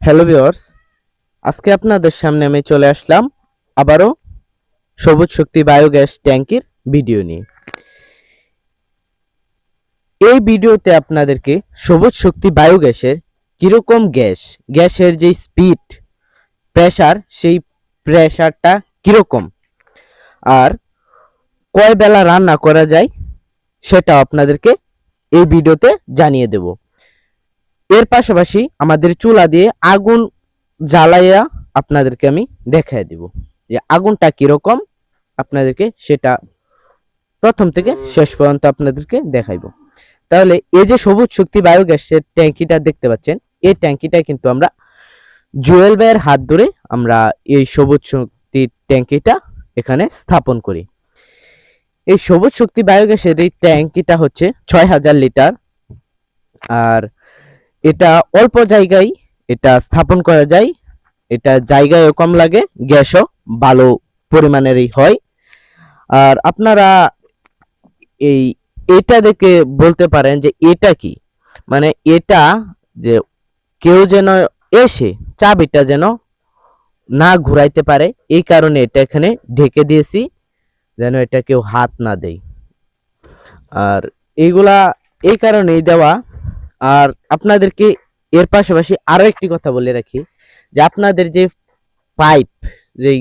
Hello viewers আজকে আপনাদের সামনে আমি চলে আসলাম আবারও সবুজ শক্তি বায়োগ্যাস ট্যাঙ্কির ভিডিও নিয়ে। এই ভিডিওতে আপনাদেরকে সবুজ শক্তি বায়োগ্যাসের কীরকম গ্যাস, গ্যাসের যে স্পিড প্রেসার সেই প্রেসারটা কীরকম, আর কয় বেলা রান্না করা যায় সেটা আপনাদেরকে এই ভিডিওতে জানিয়ে দেব। এর পাশাপাশি আমাদের চুলা দিয়ে আগুন জ্বালাইয়া আপনাদেরকে আমি দেখাই দিব যে আগুনটা কীরকম আপনাদেরকে সেটা প্রথম থেকে শেষ পর্যন্ত আপনাদেরকে দেখাইবো। তাহলে এই যে সবুজ শক্তি বায়োগ্যাসের ট্যাঙ্কিটা দেখতে পাচ্ছেন এই ট্যাঙ্কিটা কিন্তু আমরা জুয়েল ভাইয়ের হাত ধরে আমরা এই সবুজ শক্তি ট্যাঙ্কিটা এখানে স্থাপন করি। এই সবুজ শক্তি বায়োগ্যাসের এই ট্যাঙ্কিটা হচ্ছে ছয় হাজার লিটার। আর এটা অল্প জায়গায় এটা স্থাপন করা যায়। এটা জায়গায়ও কম লাগে, গ্যাসও ভালো পরিমাণেরই হয়। আর আপনারা এই এটা দেখে বলতে পারেন যে এটা কি? মানে এটা যে কেউ যেন এসে চাবিটা যেন না ঘুরাইতে পারে, এই কারণে এটা এখানে ঢেকে দিয়েছি, যেন এটা কেউ হাত না দেয়। আর এইগুলা এই কারণেই দেওয়া আর আপনাদেরকে এর পাশাপাশি আরও একটি কথা বলে রাখি, যে আপনাদের যে পাইপ, যেই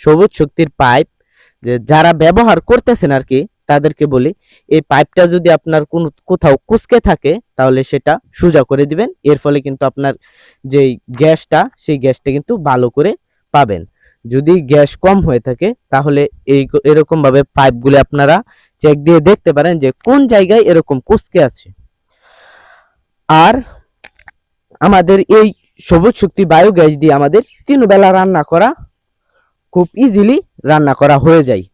সবুজ শক্তির পাইপ, যে যারা ব্যবহার করতেছেন আর কি তাদেরকে বলি, এই পাইপটা যদি আপনার কোন কোথাও কুচকে থাকে, তাহলে সেটা সোজা করে দিবেন। এর ফলে কিন্তু আপনার যেই গ্যাসটা, সেই গ্যাসটা কিন্তু ভালো করে পাবেন। যদি গ্যাস কম হয়ে থাকে, তাহলে এই এরকম ভাবে পাইপগুলি আপনারা চেক দিয়ে দেখতে পারেন যে কোন জায়গায় এরকম কুচকে আছে। আর আমাদের এই সবুজ শক্তি বায়োগ্যাস দিয়ে আমাদের তিন বেলা রান্না করা খুব ইজিলি রান্না করা হয়ে যায়।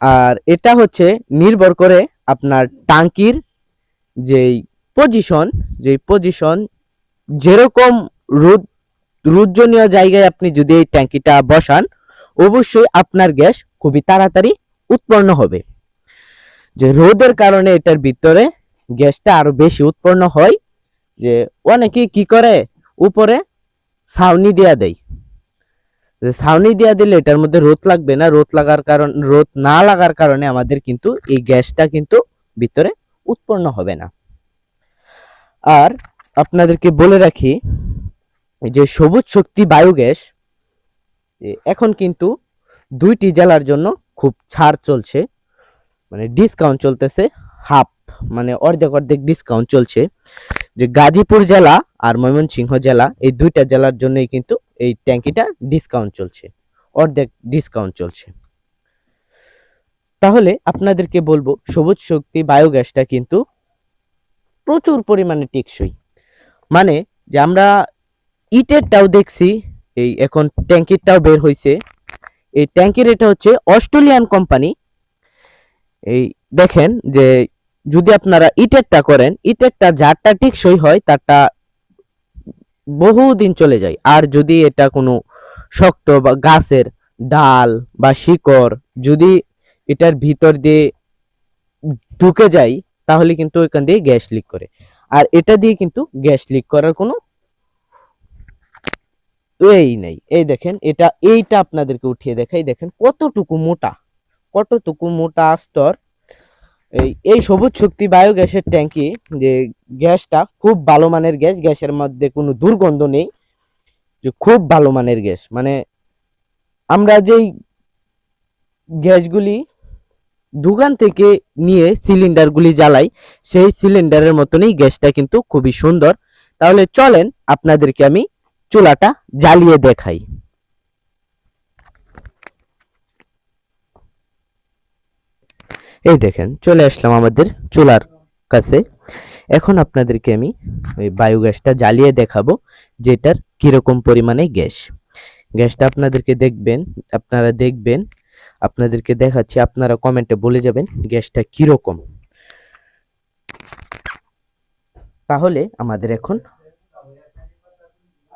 আর এটা হচ্ছে নির্ভর করে আপনার টাঙ্কির যেই পজিশন যেই পজিশন যেরকম রোদ রুদ্রনীয় জায়গায় আপনি যদি এই ট্যাঙ্কিটা বসান, অবশ্যই আপনার গ্যাস খুবই তাড়াতাড়ি উৎপন্ন হবে। যে রোদের কারণে এটার ভিতরে গ্যাসটা আরও বেশি উৎপন্ন হয় যে অনেকে কি করে? উপরে ছাউনি দেয়া দেয়। যে ছাউনি দেয়া দিলে এটার মধ্যে রোদ লাগবে না। রোদ লাগার কারণ, রোদ না লাগার কারণে আমাদের কিন্তু এই গ্যাসটা কিন্তু ভিতরে উৎপন্ন হবে না। আর আপনাদেরকে বলে রাখি যে সবুজ শক্তি বায়োগ্যাস এখন কিন্তু দুইটি জেলার জন্য খুব ছাড় চলছে। মানে ডিসকাউন্ট চলতেছে হাফ। মানে অর্ধেক অর্ধেক ডিসকাউন্ট চলছে। যে গাজীপুর জেলা আর ময়মনসিংহ জেলা, এই দুইটা জেলার জন্যই কিন্তু এই ট্যাঙ্কিটা ডিসকাউন্ট চলছে। অর্ধেক ডিসকাউন্ট চলছে। তাহলে আপনাদেরকে বলব, সবুজ শক্তি বায়োগ্যাসটা কিন্তু প্রচুর পরিমাণে টেকসই। মানে যে আমরা ইটেরটাও দেখছি, এই এখন ট্যাঙ্কিরটাও বের হয়েছে এই ট্যাঙ্কির এটা হচ্ছে অস্ট্রেলিয়ান কোম্পানি। এই দেখেন যে যদি আপনারা ইটেরটা করেন, ইটেরটা যারটা টেকসই হয়, তারটা বহুদিন চলে যায়। আর যদি এটা কোনো শক্ত বা গাছের ডাল বা শিকড় যদি এটার ভিতর দিয়ে ঢুকে যায়, তাহলে কিন্তু ওইখান দিয়ে গ্যাস লিক করে। আর এটা দিয়ে কিন্তু গ্যাস লিক করার কোনো এই নেই। এই দেখেন, এটা এইটা আপনাদেরকে উঠিয়ে দেখাই। দেখেন কতটুকু মোটা কতটুকু মোটা স্তর এই সবুজ শক্তি বায়োগ্যাসের ট্যাঙ্কি যে গ্যাসটা খুব ভালো মানের গ্যাস গ্যাসের মধ্যে কোনো দুর্গন্ধ নেই, যে খুব ভালো মানের গ্যাস মানে আমরা যেই গ্যাসগুলি দোকান থেকে নিয়ে সিলিন্ডারগুলি জ্বালাই, সেই সিলিন্ডারের মতনই গ্যাসটা কিন্তু খুবই সুন্দর। তাহলে চলেন আপনাদেরকে আমি চুলাটা জ্বালিয়ে দেখাই। এই দেখেন, চলে আসলাম আমাদের চুলার কাছে। এখন আপনাদেরকে আমি ওই বায়োগ্যাসটা জ্বালিয়ে দেখাবো, যেটার কীরকম পরিমাণে গ্যাস। গ্যাসটা আপনাদেরকে দেখবেন, আপনারা দেখবেন, আপনাদেরকে দেখাচ্ছি, আপনারা কমেন্টে বলে যাবেন গ্যাসটা কীরকম। তাহলে আমাদের এখন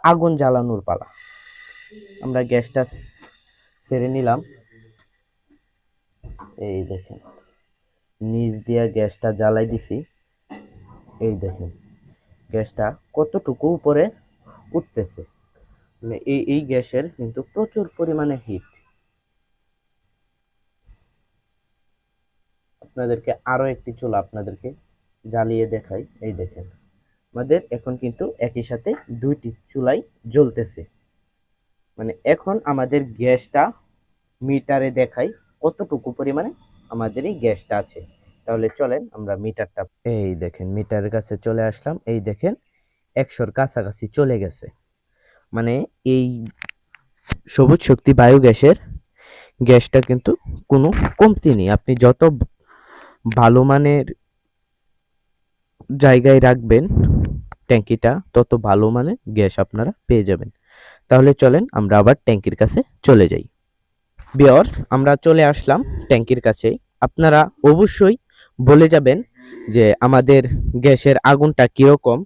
আগুন জ্বালানোর পালা। আমরা গ্যাসটা সেরে নিলাম। এই দেখেন। নিচ দিয়া গ্যাসটা জ্বালাই দিছি। এই দেখেন, গ্যাসটা কতটুকু উপরে উঠতেছে। মানে এই এই গ্যাসের কিন্তু প্রচুর পরিমাণে হিট আপনাদেরকে আরও একটি চুলা আপনাদেরকে জ্বালিয়ে দেখাই। এই দেখেন, আমাদের এখন কিন্তু একই সাথে দুইটি চুলাই জ্বলতেছে। মানে এখন আমাদের গ্যাসটা মিটারে দেখাই কতটুকু পরিমাণে আমাদের এই গ্যাসটা আছে। তাহলে চলেন আমরা মিটারটা এই দেখেন মিটারের কাছে চলে আসলাম। এই দেখেন, একশোর কাছাকাছি চলে গেছে। মানে এই সবুজ শক্তি বায়োগ্যাসের গ্যাসটা কিন্তু কোনো কমতি নেই। আপনি যত ভালো মানের জায়গায় রাখবেন ট্যাঙ্কিটা, তত ভালো মানের গ্যাস আপনারা পেয়ে যাবেন। তাহলে চলেন আমরা আবার ট্যাঙ্কির কাছে চলে যাই। বিয়ার্স আমরা চলে আসলাম ট্যাঙ্কির কাছে আপনারা অবশ্যই বলে যাবেন যে আমাদের গ্যাসের আগুনটা কীরকম।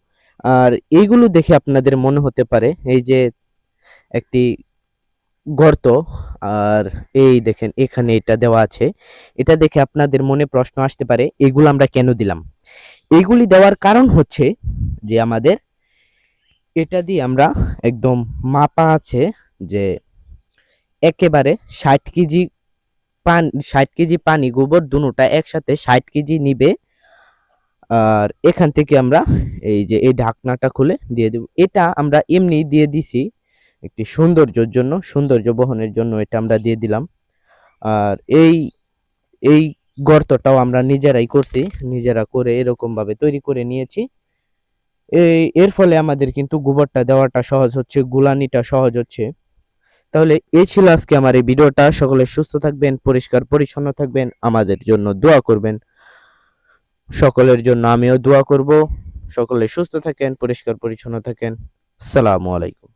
আর এইগুলো দেখে আপনাদের মনে হতে পারে, এই যে একটি গর্ত, আর এই দেখেন এখানে এটা দেওয়া আছে। এটা দেখে আপনাদের মনে প্রশ্ন আসতে পারে, এগুলো আমরা কেন দিলাম? এইগুলি দেওয়ার কারণ হচ্ছে যে আমাদের, এটা দিয়ে আমরা একদম মাপা আছে যে একেবারে ষাট কেজি পান, ষাট কেজি পানি, গোবর দুটা একসাথে ষাট কেজি নিবে। আর এখান থেকে আমরা এই যে এই ঢাকনাটা খুলে দিয়ে দেব। এটা আমরা এমনি দিয়ে দিছি একটি সৌন্দর্যের জন্য, সৌন্দর্য বহনের জন্য এটা আমরা দিয়ে দিলাম। আর এই এই গর্তটাও আমরা নিজেরাই করছি, নিজেরা করে এরকম ভাবে তৈরি করে নিয়েছি। এই, এর ফলে আমাদের কিন্তু গোবরটা দেওয়াটা সহজ হচ্ছে, গুলানিটা সহজ হচ্ছে। তাহলে এই ছিল আজকে আমার এই ভিডিওটা। সকলে সুস্থ থাকবেন, পরিষ্কার পরিচ্ছন্ন থাকবেন, আমাদের জন্য দোয়া করবেন। সকলের জন্য আমিও দোয়া করব। সকলে সুস্থ থাকেন, পরিষ্কার পরিচ্ছন্ন থাকেন। সালামু আলাইকুম।